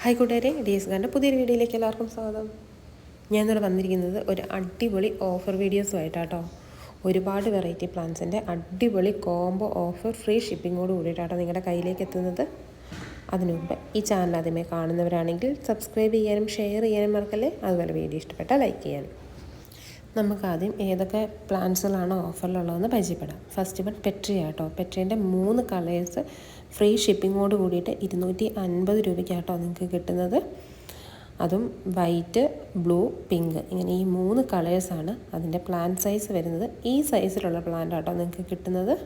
Hi കൂട്ടുകാരെ D S ഗാന്റെ പുതിയൊരു വീഡിയോയിലേക്ക് എല്ലാവർക്കും സ്വാഗതം. ഇന്നലെ വന്നിരിക്കുന്നത് ഒരു അടിപൊളി ഓഫർ വീഡിയോസുമായിട്ടാട്ടോ. ഒരുപാട് വെറൈറ്റി പ്ലാൻസിന്റെ അടിപൊളി കോംബോ ഓഫർ ഫ്രീ ഷിപ്പിങ്ങോട് കൂടിയിട്ടാട്ടോ നിങ്ങളുടെ കയ്യിലേക്ക് എത്തുന്നത്. അതിനു മുമ്പ് ഈ ചാനൽ ആദ്യമേ കാണുന്നവരാണെങ്കിൽ സബ്സ്ക്രൈബ് ചെയ്യാനും ഷെയർ ചെയ്യാനും മറക്കല്ലേ? അതുപോലെ വീഡിയോ ഇഷ്ടപ്പെട്ടാൽ ലൈക്ക് ചെയ്യാനും. നമുക്കാദ്യം ഏതൊക്കെ പ്ലാൻസുകളാണ് ഓഫറിലുള്ളതെന്ന് പരിചയപ്പെടാം. First one പെട്രിയാട്ടോ. പെട്രീന്റെ മൂന്ന് കളേഴ്സ് ഫ്രീ ഷിപ്പിങ്ങോട് കൂടിയിട്ട് ഇരുന്നൂറ്റി അൻപത് രൂപയ്ക്കാട്ടോ നിങ്ങൾക്ക് കിട്ടുന്നത്. അതും വൈറ്റ് ബ്ലൂ പിങ്ക് ഇങ്ങനെ ഈ മൂന്ന് കളേഴ്സാണ് അതിന്റെ പ്ലാന്റ് സൈസ് വരുന്നത്. ഈ സൈസിലുള്ള പ്ലാന്റ് ആട്ടോ നിങ്ങൾക്ക് കിട്ടുന്നത്.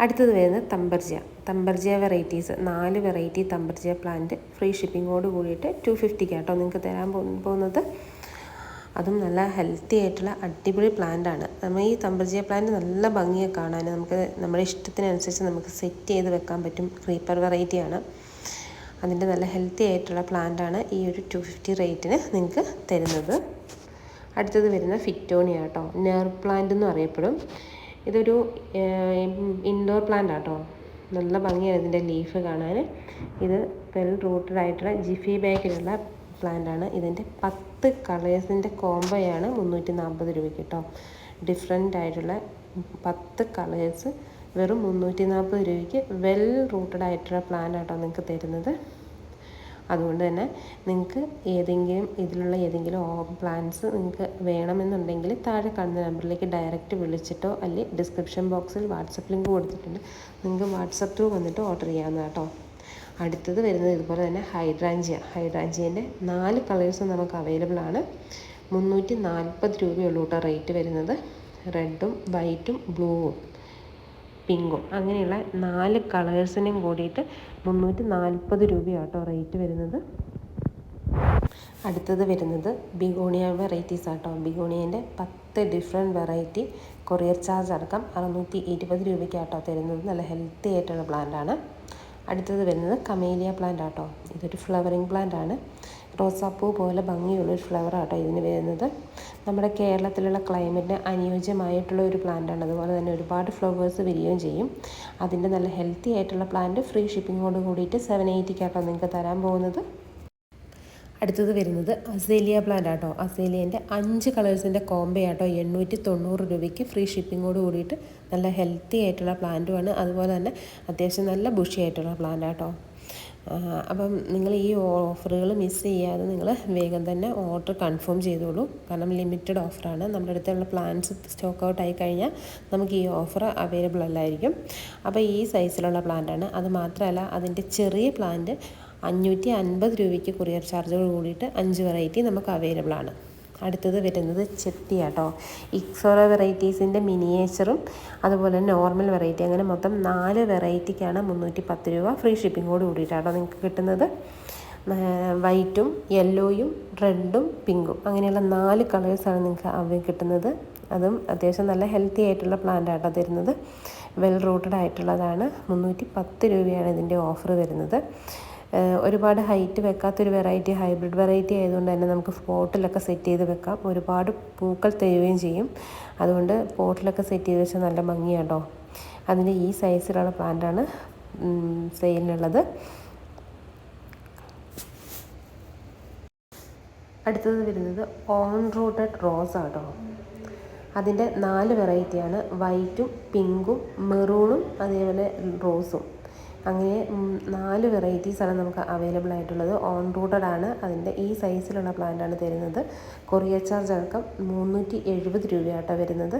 അടുത്തത് വരുന്നത് തമ്പർജിയ. Thunbergia varieties. നാല് വെറൈറ്റി തമ്പർജിയ പ്ലാന്റ് ഫ്രീ ഷിപ്പിങ്ങോട് കൂടിയിട്ട് ടു ഫിഫ്റ്റിക്കാട്ടോ നിങ്ങൾക്ക് തരാൻ പോകുന്നത്. അതും നല്ല ഹെൽത്തി ആയിട്ടുള്ള അടിപൊളി പ്ലാന്റ് ആണ്. നമ്മൾ ഈ തമ്പർജിയ പ്ലാന്റ് നല്ല ഭംഗിയെ കാണാൻ. നമുക്ക് നമ്മുടെ ഇഷ്ടത്തിനനുസരിച്ച് നമുക്ക് സെറ്റ് ചെയ്ത് വെക്കാൻ പറ്റും. ക്രീപ്പർ വെറൈറ്റി ആണ്. അതിന്റെ നല്ല ഹെൽത്തി ആയിട്ടുള്ള പ്ലാന്റ് ആണ് ഈ ഒരു ടു ഫിഫ്റ്റി റേറ്റിന് നിങ്ങൾക്ക് തരുന്നത്. അടുത്തത് വരുന്ന ഫിറ്റോണിയ കേട്ടോ നെർ പ്ലാന്റ് എന്ന് അറിയപ്പെടും. ഇതൊരു ഇൻഡോർ പ്ലാന്റ് ആട്ടോ നല്ല ഭംഗിയാണ് ഇതിന്റെ ലീഫ് കാണാൻ. ഇത് വെൽ റൂട്ടഡ് ആയിട്ടുള്ള ജിഫി ബാഗിലുള്ള പ്ലാന്റ് ആണ്. ഇതിന്റെ പത്ത് കളേഴ്സിന്റെ കോംബോയാണ് മുന്നൂറ്റി നാൽപ്പത് രൂപയ്ക്ക് കേട്ടോ ഡിഫറെന്റ് ആയിട്ടുള്ള പത്ത് കളേഴ്സ് വെറും മുന്നൂറ്റി നാൽപ്പത് രൂപയ്ക്ക് വെൽ റൂട്ടഡ് ആയിട്ടുള്ള പ്ലാൻ ആട്ടോ നിങ്ങൾക്ക് തരുന്നത്. അതുകൊണ്ട് തന്നെ നിങ്ങൾക്ക് ഏതെങ്കിലും ഇതിലുള്ള ഏതെങ്കിലും പ്ലാൻസ് നിങ്ങൾക്ക് വേണമെന്നുണ്ടെങ്കിൽ താഴെ കാണുന്ന നമ്പറിലേക്ക് ഡയറക്റ്റ് വിളിച്ചിട്ടോ അല്ലെങ്കിൽ ഡിസ്ക്രിപ്ഷൻ ബോക്സിൽ വാട്സപ്പ് ലിങ്ക് കൊടുത്തിട്ടുണ്ട്. നിങ്ങൾക്ക് വാട്സപ്പ് ത്രൂ വന്നിട്ട് ഓർഡർ ചെയ്യാവുന്ന കേട്ടോ അടുത്തത് വരുന്നത് ഇതുപോലെ തന്നെ ഹൈഡ്രാഞ്ചിയ. ഹൈഡ്രാഞ്ചിയന്റെ നാല് കളേഴ്സും നമുക്ക് അവൈലബിൾ ആണ്. മുന്നൂറ്റി നാൽപ്പത് രൂപയുള്ളൂ കേട്ടോ റേറ്റ് വരുന്നത്. റെഡും വൈറ്റും ബ്ലൂവും പിങ്കും അങ്ങനെയുള്ള നാല് കളേഴ്സിനും കൂടിയിട്ട് മുന്നൂറ്റി നാൽപ്പത് രൂപയാട്ടോ റേറ്റ് വരുന്നത്. അടുത്തത് വരുന്നത് ബിഗോണിയ വെറൈറ്റീസ് ആട്ടോ ബിഗോണിയന്റെ പത്ത് ഡിഫറെന്റ് വെറൈറ്റി കൊറിയർ ചാർജ് അടക്കം അറുന്നൂറ്റി ഇരുപത് രൂപയ്ക്കാട്ടോ തരുന്നത്. നല്ല ഹെൽത്തി ആയിട്ടുള്ള പ്ലാന്റ് ആണ്. അടുത്തത് വരുന്നത് കമേലിയ പ്ലാന്റ് ആട്ടോ. ഇതൊരു ഫ്ലവറിങ് പ്ലാന്റ് ആണ്. റോസാപ്പൂ പോലെ ഭംഗിയുള്ള ഒരു ഫ്ലവർ ആട്ടോ ഇതിന് വരുന്നത്. നമ്മുടെ കേരളത്തിലുള്ള ക്ലൈമറ്റിന് അനുയോജ്യമായിട്ടുള്ള ഒരു പ്ലാന്റാണ് അതുപോലെ തന്നെ ഒരുപാട് ഫ്ലവേഴ്സ് വരികയും ചെയ്യും. അതിന്റെ നല്ല ഹെൽത്തി ആയിട്ടുള്ള പ്ലാന്റ് ഫ്രീ ഷിപ്പിങ്ങോട് കൂടിയിട്ട് സെവൻ എയ്റ്റിക്കാട്ടോ നിങ്ങൾക്ക് തരാൻ പോകുന്നത്. അടുത്തത് വരുന്നത് അസേലിയ പ്ലാന്റ് ആട്ടോ. അസേലിയന്റെ അഞ്ച് കളേഴ്സിന്റെ കോംബോ ആട്ടോ എണ്ണൂറ്റി തൊണ്ണൂറ് രൂപയ്ക്ക് ഫ്രീ ഷിപ്പിങ്ങോട് കൂടിയിട്ട് നല്ല ഹെൽത്തി ആയിട്ടുള്ള പ്ലാന്റുമാണ് അതുപോലെ തന്നെ അത്യാവശ്യം നല്ല ബുഷി ആയിട്ടുള്ള പ്ലാന്റ് ആട്ടോ അപ്പം നിങ്ങൾ ഈ ഓഫറുകൾ മിസ് ചെയ്യാതെ നിങ്ങൾ വേഗം തന്നെ ഓർഡർ കൺഫേം ചെയ്തോളൂ. കാരണം ലിമിറ്റഡ് ഓഫറാണ് നമ്മുടെ അടുത്തുള്ള പ്ലാൻസ് സ്റ്റോക്ക് ഔട്ട് ആയി കഴിഞ്ഞാൽ നമുക്ക് ഈ ഓഫർ അവൈലബിൾ അല്ലായിരിക്കും. അപ്പോൾ ഈ സൈസിലുള്ള പ്ലാന്റാണ് അത് മാത്രമല്ല അതിന്റെ ചെറിയ പ്ലാന്റ് അഞ്ഞൂറ്റി അൻപത് രൂപയ്ക്ക് കൊറിയർ ചാർജോട് കൂടിയിട്ട് അഞ്ച് വെറൈറ്റി നമുക്ക് അവൈലബിൾ ആണ്. അടുത്തത് വരുന്നത് ചെത്തി കേട്ടോ ഇക്സോറ വെറൈറ്റീസിന്റെ മിനിയേച്ചറും അതുപോലെ നോർമൽ വെറൈറ്റി അങ്ങനെ മൊത്തം നാല് വെറൈറ്റിക്കാണ് മുന്നൂറ്റി പത്ത് രൂപ ഫ്രീ ഷിപ്പിങ്ങോട് കൂടിയിട്ടാണ് നിങ്ങൾക്ക് കിട്ടുന്നത്. വൈറ്റും യെല്ലോയും റെഡും പിങ്കും അങ്ങനെയുള്ള നാല് കളേഴ്സാണ് നിങ്ങൾക്ക് അവ കിട്ടുന്നത്. അതും അത്യാവശ്യം നല്ല ഹെൽത്തി ആയിട്ടുള്ള പ്ലാന്റ് ആട്ടോ തരുന്നത്. വെൽ റൂട്ടഡ് ആയിട്ടുള്ളതാണ്. മുന്നൂറ്റി പത്ത് രൂപയാണ് ഇതിന്റെ ഓഫർ വരുന്നത്. ഒരുപാട് ഹൈറ്റ് വെക്കാത്തൊരു വെറൈറ്റി ഹൈബ്രിഡ് വെറൈറ്റി ആയതുകൊണ്ട് തന്നെ നമുക്ക് പോട്ടിലൊക്കെ സെറ്റ് ചെയ്ത് വെക്കാം. ഒരുപാട് പൂക്കൾ തരുകയും ചെയ്യും. അതുകൊണ്ട് പോട്ടിലൊക്കെ സെറ്റ് ചെയ്ത് വെച്ചാൽ നല്ല ഭംഗിയാട്ടോ. അതിന്റെ ഈ സൈസിലുള്ള പ്ലാന്റാണ് സെയിലിനുള്ളത് അടുത്തത് വരുന്നത് ഓൺ റൂട്ടഡ് റോസ് ആട്ടോ. അതിന്റെ നാല് വെറൈറ്റിയാണ് വൈറ്റും പിങ്കും മെറൂണും അതേപോലെ റോസും അങ്ങനെ നാല് വെറൈറ്റീസാണ് നമുക്ക് അവൈലബിൾ ആയിട്ടുള്ളത്. ഓൺ റൂട്ടഡ് ആണ്. അതിന്റെ ഈ സൈസിലുള്ള പ്ലാന്റാണ് തരുന്നത്. കൊറിയർ ചാർജ് അടക്കം മുന്നൂറ്റി എഴുപത് രൂപയാട്ടോ വരുന്നത്.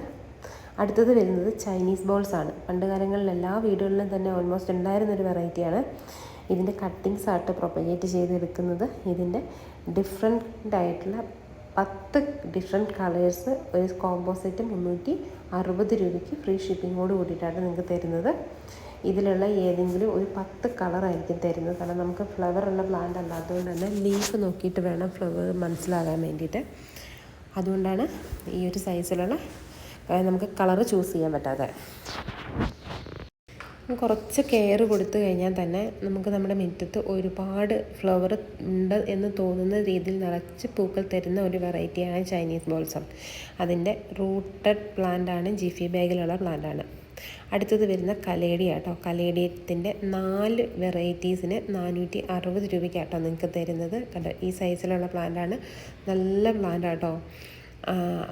അടുത്തത് വരുന്നത് ചൈനീസ് ബോൾസ് ആണ്. പണ്ട് കാലങ്ങളിൽ എല്ലാ വീടുകളിലും തന്നെ ഓൾമോസ്റ്റ് ഉണ്ടായിരുന്ന ഒരു വെറൈറ്റിയാണ് ഇതിന്റെ കട്ടിങ്സ് ആയിട്ട് പ്രൊപ്പഗേറ്റ് ചെയ്തെടുക്കുന്നത്. ഇതിന്റെ ഡിഫറെന്റ് ആയിട്ടുള്ള പത്ത് ഡിഫറെന്റ് കളേഴ്സ് ഒരു കോമ്പോസിറ്റ് മുന്നൂറ്റി അറുപത് രൂപയ്ക്ക് ഫ്രീ ഷിപ്പിങ്ങോട് കൂടിയിട്ടാണ് നിങ്ങൾക്ക് തരുന്നത്. ഇതിലുള്ള ഏതെങ്കിലും ഒരു പത്ത് കളറായിരിക്കും തരുന്നത്. കാരണം നമുക്ക് ഫ്ലവർ ഉള്ള പ്ലാന്റ് അല്ലാത്തതുകൊണ്ട് തന്നെ ലീഫ് നോക്കിയിട്ട് വേണം ഫ്ലവർ മനസ്സിലാകാൻ വേണ്ടിയിട്ട്. അതുകൊണ്ടാണ് ഈ ഒരു സൈസിലുള്ള നമുക്ക് കളറ് ചൂസ് ചെയ്യാൻ പറ്റാതെ. കുറച്ച് കെയർ കൊടുത്തു കഴിഞ്ഞാൽ തന്നെ നമുക്ക് നമ്മുടെ മുറ്റത്ത് ഒരുപാട് ഫ്ലവർ ഉണ്ട് എന്ന് തോന്നുന്ന രീതിയിൽ നിറച്ച് പൂക്കൾ തരുന്ന ഒരു വെറൈറ്റിയാണ് ചൈനീസ് ബോൾസം അതിന്റെ റൂട്ടഡ് പ്ലാന്റ് ആണ് ജിഫി ബാഗിലുള്ള പ്ലാന്റാണ് അടുത്തത് വരുന്ന കലേഡിയ കേട്ടോ. കലേടിയത്തിന്റെ നാല് വെറൈറ്റീസിന് നാനൂറ്റി അറുപത് രൂപയ്ക്കാട്ടോ നിങ്ങൾക്ക് തരുന്നത്. കണ്ടോ ഈ സൈസിലുള്ള പ്ലാന്റാണ്. നല്ല പ്ലാന്റ് കേട്ടോ.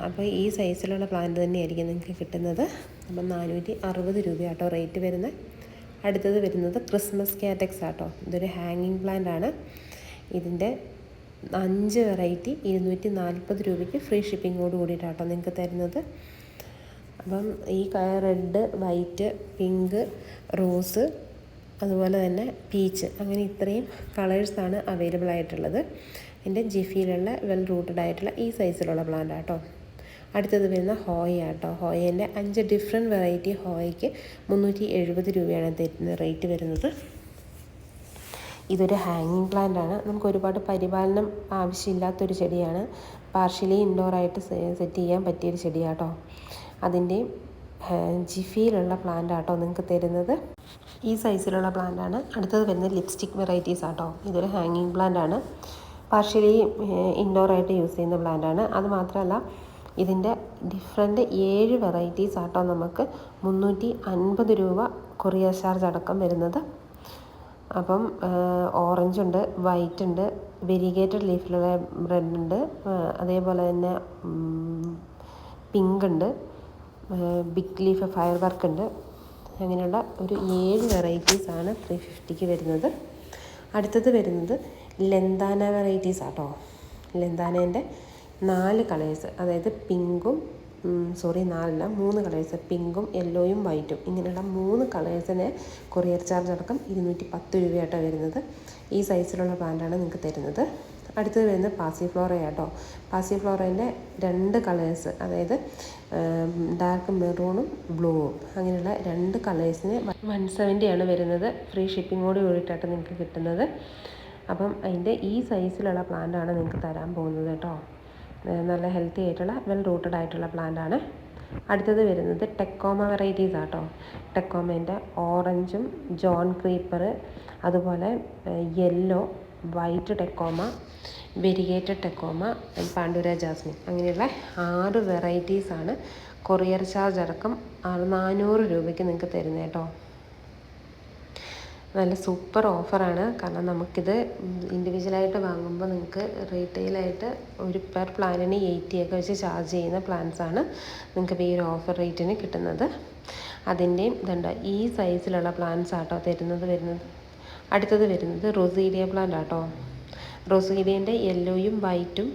അപ്പോൾ ഈ സൈസിലുള്ള പ്ലാന്റ് തന്നെയായിരിക്കും നിങ്ങൾക്ക് കിട്ടുന്നത്. അപ്പം നാനൂറ്റി അറുപത് രൂപയാട്ടോ റേറ്റ് വരുന്നത്. അടുത്തത് വരുന്നത് ക്രിസ്മസ് കാറ്റക്സ് ആട്ടോ. ഇതൊരു ഹാങ്ങിങ് പ്ലാന്റ് ആണ് ഇതിന്റെ അഞ്ച് വെറൈറ്റി ഇരുന്നൂറ്റി നാൽപ്പത് രൂപയ്ക്ക് ഫ്രീ ഷിപ്പിങ്ങോട് കൂടിയിട്ടാട്ടോ നിങ്ങൾക്ക് തരുന്നത്. അപ്പം ഈ റെഡ് വൈറ്റ് പിങ്ക് റോസ് അതുപോലെ തന്നെ പീച്ച്. അങ്ങനെ ഇത്രയും കളേഴ്സാണ് അവൈലബിൾ ആയിട്ടുള്ളത്. എന്റെ ജിഫിയിലുള്ള വെൽ റൂട്ടഡ് ആയിട്ടുള്ള ഈ സൈസിലുള്ള പ്ലാന്റ് ആട്ടോ. അടുത്തത് വരുന്ന ഹോയ ആട്ടോ. ഹോയേന്റെ അഞ്ച് ഡിഫറെന്റ് വെറൈറ്റി ഹോയയ്ക്ക് മുന്നൂറ്റി എഴുപത് രൂപയാണ് റേറ്റ് വരുന്നത്. ഇതൊരു ഹാങ്ങിങ് പ്ലാന്റ് ആണ്. നമുക്ക് ഒരുപാട് പരിപാലനം ആവശ്യമില്ലാത്തൊരു ചെടിയാണ്. പാർഷ്യലി ഇൻഡോറായിട്ട് സെറ്റ് ചെയ്യാൻ പറ്റിയൊരു ചെടിയാട്ടോ. അതിന്റെയും ജിഫിയിലുള്ള പ്ലാന്റ് ആട്ടോ നിങ്ങൾക്ക് തരുന്നത്. ഈ സൈസിലുള്ള പ്ലാന്റ് ആണ്. അടുത്തത് വരുന്നത് ലിപ്സ്റ്റിക് വെറൈറ്റീസ് ആട്ടോ. ഇതൊരു ഹാങ്ങിങ് പ്ലാന്റ് ആണ്. പാർഷ്യലി ഇൻഡോറായിട്ട് യൂസ് ചെയ്യുന്ന പ്ലാന്റ് ആണ്. അത് മാത്രമല്ല ഇതിന്റെ ഡിഫറെന്റ് ഏഴ് വെറൈറ്റീസ് ആട്ടോ നമുക്ക് മുന്നൂറ്റി അൻപത് രൂപ കൊറിയർ ചാർജ് അടക്കം വരുന്നത്. അപ്പം ഓറഞ്ച് ഉണ്ട് വൈറ്റ് ഉണ്ട് വെരിഗേറ്റഡ് ലീഫിലുള്ള റെഡ് ഉണ്ട് അതേപോലെ തന്നെ പിങ്ക് ഉണ്ട്. ബിഗ് ലീഫ് ഫയർ വർക്ക് ഉണ്ട് അങ്ങനെയുള്ള ഒരു ഏഴ് വെറൈറ്റീസാണ് ത്രീ ഫിഫ്റ്റിക്ക് വരുന്നത്. അടുത്തത് വരുന്നത് ലെന്താന വെറൈറ്റീസ് ആട്ടോ. ലെന്താനേന്റെ നാല് കളേഴ്സ് അതായത് പിങ്കും സോറി നാലല്ല മൂന്ന് കളേഴ്സ് പിങ്കും യെല്ലോയും വൈറ്റും ഇങ്ങനെയുള്ള മൂന്ന് കളേഴ്സിന് കൊറിയർ ചാർജ് അടക്കം ഇരുന്നൂറ്റി പത്ത് രൂപയായിട്ടാണ് വരുന്നത്. ഈ സൈസിലുള്ള പ്ലാന്റാണ് നിങ്ങൾക്ക് തരുന്നത്. അടുത്തത് വരുന്നത് പാസി ഫ്ലോറ കേട്ടോ. പാസി ഫ്ലോറേന്റെ രണ്ട് കളേഴ്സ് അതായത് ഡാർക്ക് മെറൂണും ബ്ലൂവും അങ്ങനെയുള്ള രണ്ട് കളേഴ്സിന് വൺ സെവന്റിയാണ് വരുന്നത്. ഫ്രീ ഷിപ്പിങ്ങോട് കൂടിയിട്ടാണ് നിങ്ങൾക്ക് കിട്ടുന്നത്. അപ്പം അതിന്റെ ഈ സൈസിലുള്ള പ്ലാന്റാണ് നിങ്ങൾക്ക് തരാൻ പോകുന്നത് കേട്ടോ. നല്ല ഹെൽത്തി ആയിട്ടുള്ള വെൽ റൂട്ടഡ് ആയിട്ടുള്ള പ്ലാന്റാണ് അടുത്തത് വരുന്നത് ടെക്കോമ വെറൈറ്റീസ് ആട്ടോ ടെക്കോമേന്റെ ഓറഞ്ചും ജോൺ ക്രീപ്പർ അതുപോലെ yellow white tecoma variegated tecoma pandorea jasmine. അങ്ങനെയുള്ള ആറ് വെറൈറ്റീസാണ് കൊറിയർ ചാർജ് അടക്കം നാനൂറ് രൂപയ്ക്ക് നിങ്ങൾക്ക് തരുന്നത് കേട്ടോ. നല്ല സൂപ്പർ ഓഫറാണ്. കാരണം നമുക്കിത് ഇൻഡിവിജ്വലായിട്ട് വാങ്ങുമ്പോൾ നിങ്ങൾക്ക് റീറ്റെയിലായിട്ട് ഒരു പെർ പ്ലാനിന് എയ്റ്റി ഒക്കെ വെച്ച് ചാർജ് ചെയ്യുന്ന പ്ലാൻസാണ് നിങ്ങൾക്ക് ഈ ഒരു ഓഫർ റേറ്റിന് കിട്ടുന്നത്. അതിന്റെയും ഇതുണ്ട്. ഈ സൈസിലുള്ള പ്ലാൻസ് ആട്ടോ തരുന്നത് വരുന്നത്. അടുത്തത് വരുന്നത് റോസീലിയ പ്ലാന്റ് ആട്ടോ. റോസീലിയന്റെ യെല്ലോയും വൈറ്റും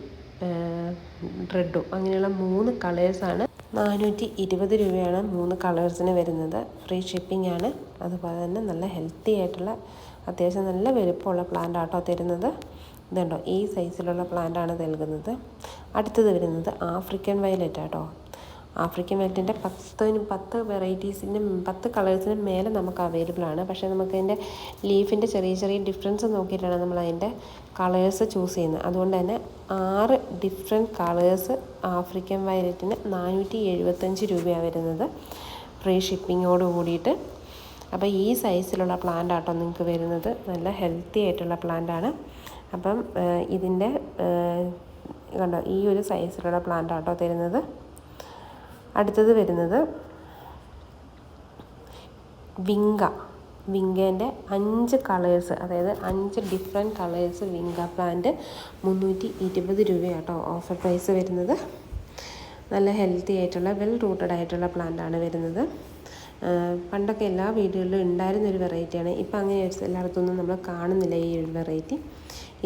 റെഡും അങ്ങനെയുള്ള മൂന്ന് കളേഴ്സാണ് നാനൂറ്റി ഇരുപത് രൂപയാണ് മൂന്ന് കളേഴ്സിന് വരുന്നത്. ഫ്രീ ഷിപ്പിംഗ് ആണ്. അതുപോലെ തന്നെ നല്ല ഹെൽത്തി ആയിട്ടുള്ള അത്യാവശ്യം നല്ല വലുപ്പമുള്ള പ്ലാന്റ് ആട്ടോ തരുന്നത്. ഇതുണ്ടോ? ഈ സൈസിലുള്ള പ്ലാന്റ് ആണ് നൽകുന്നത്. അടുത്തത് വരുന്നത് ആഫ്രിക്കൻ വയലറ്റ് ആട്ടോ. ആഫ്രിക്കൻ വെൽറ്റിന്റെ പത്തിന് പത്ത് വെറൈറ്റീസിന്റെ പത്ത് കളേഴ്സിന് മേലെ നമുക്ക് അവൈലബിൾ ആണ്. പക്ഷേ നമുക്ക് അതിന്റെ ലീഫിന്റെ ചെറിയ ചെറിയ ഡിഫറൻസ് നോക്കിയിട്ടാണ് നമ്മൾ അതിന്റെ കളേഴ്സ് ചൂസ് ചെയ്യുന്നത്. അതുകൊണ്ട് തന്നെ ആറ് ഡിഫറെന്റ് കളേഴ്സ് ആഫ്രിക്കൻ വയലറ്റിന് നാനൂറ്റി എഴുപത്തഞ്ച് രൂപയാണ് വരുന്നത് ഫ്രീ ഷിപ്പിങ്ങോട് കൂടിയിട്ട്. അപ്പോൾ ഈ സൈസിലുള്ള പ്ലാന്റ് ആട്ടോ നിങ്ങൾക്ക് വരുന്നത്. നല്ല ഹെൽത്തി ആയിട്ടുള്ള പ്ലാന്റ് ആണ്. അപ്പം ഇതിന്റെ കണ്ടോ ഈ ഒരു സൈസിലുള്ള പ്ലാന്റ് ആട്ടോ തരുന്നത്. അടുത്തത് വരുന്നത് വിങ്ക. വിങ്കേന്റെ അഞ്ച് കളേഴ്സ് അതായത് അഞ്ച് ഡിഫറെന്റ് കളേഴ്സ് വിങ്ക പ്ലാന്റ് മുന്നൂറ്റി ഇരുപത് രൂപയാട്ടോ ഓഫർ പ്രൈസ് വരുന്നത്. നല്ല ഹെൽത്തി ആയിട്ടുള്ള വെൽ റൂട്ടഡ് ആയിട്ടുള്ള പ്ലാന്റാണ് വരുന്നത്. പണ്ടൊക്കെ എല്ലാ വീടുകളിലും ഉണ്ടായിരുന്നൊരു വെറൈറ്റിയാണ് ഇപ്പം അങ്ങനെ എല്ലായിടത്തൊന്നും നമ്മൾ കാണുന്നില്ല ഈ ഒരു വെറൈറ്റി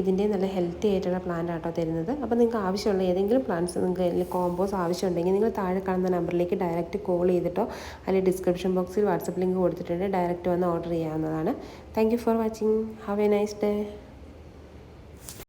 ഇതിന്റെ നല്ല ഹെൽത്തി ആയിട്ടുള്ള പ്ലാന്റ് ആട്ടോ തരുന്നത്. അപ്പോൾ നിങ്ങൾക്ക് ആവശ്യമുള്ള ഏതെങ്കിലും പ്ലാന്റ്സ് നിങ്ങൾക്ക് കോമ്പോസ് ആവശ്യമുണ്ടെങ്കിൽ നിങ്ങൾ താഴെ കാണുന്ന നമ്പറിലേക്ക് ഡയറക്റ്റ് കോൾ ചെയ്തിട്ടോ അല്ലെങ്കിൽ ഡിസ്ക്രിപ്ഷൻ ബോക്സിൽ വാട്സപ്പ് ലിങ്ക് കൊടുത്തിട്ടുണ്ട് ഡയറക്റ്റ് വന്ന് ഓർഡർ ചെയ്യാവുന്നതാണ്. Thank for watching have a nice day